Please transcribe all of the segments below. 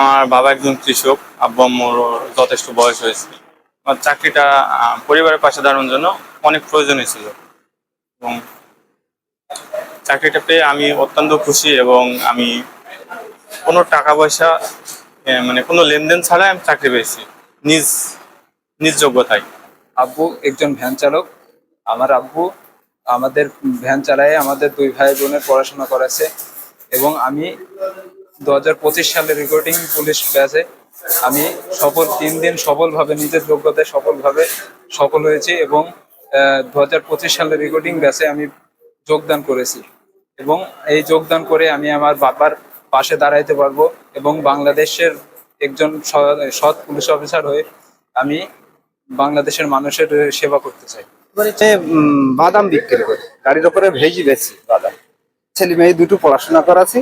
আমার বাবা একজন কৃষক, আব্বু আম্মুর যথেষ্ট বয়স হয়েছে। আমার চাকরিটা পরিবারের পাশে দাঁড়ানোর জন্য অনেক প্রয়োজনীয় ছিল। এবং চাকরিটা পেয়ে আমি অত্যন্ত খুশি এবং আমি কোনো টাকা পয়সা মানে কোনো লেনদেন ছাড়াই আমি চাকরি পেয়েছি, নিজ নিজ যোগ্যতায়। আব্বু একজন ভ্যান চালক। আমার আব্বু আমাদের ভ্যান চালায় আমাদের দুই ভাই বোনের পড়াশোনা করেছে এবং আমি দু হাজার পঁচিশ সালে রেকর্ডিং পুলিশ ব্যাচে আমি সফল, তিন দিন সফলভাবে, নিজের যোগ্যতায় সফলভাবে সফল হয়েছি এবং দু হাজার পঁচিশ সালে রেকর্ডিং ব্যাচে আমি যোগদান করেছি। এবং এই যোগদান করে আমি আমার বাবার পাশে দাঁড়াইতে পারব এবং বাংলাদেশের একজন সৎ পুলিশ অফিসার হয়ে আমি বাংলাদেশের মানুষের সেবা করতে চাই। বাদাম বিক্রি করি। গাড়ির উপরে ভেজি বেছি বাদাম। ছেলে মেয়ে দুটো পড়াশোনা করাছি।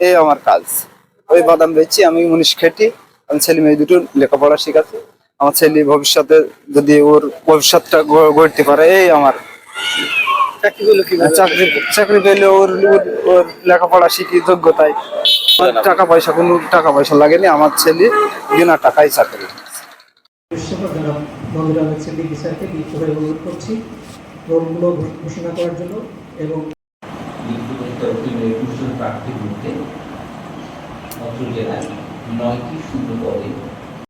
এই আমার কাজ। ওই বাদাম বেচি আমি মুনিশ খেটি আমি ছেলে মেয়ে দুটো লেখাপড়া শিখাচ্ছি। আমার ছেলে ভবিষ্যতে যদি ওর ভবিষ্যৎটা গ- গড়তে পারে এই আমার চাকরি চাকরি পেলে ওর ওর- লেখাপড়া শিখি যোগ্যতায়। টাকা পয়সা কোনো টাকা পয়সা লাগেনি আমার ছেলে বিনা টাকায় চাকরি বন্ধুরা হচ্ছে স্যারকে বিক্ষোভে অনুরোধ করছি। রোলগুলো ঘোষণা করার জন্য এবং প্রার্থীর মধ্যে অত্র জেলায় নয়টি শূন্য পদে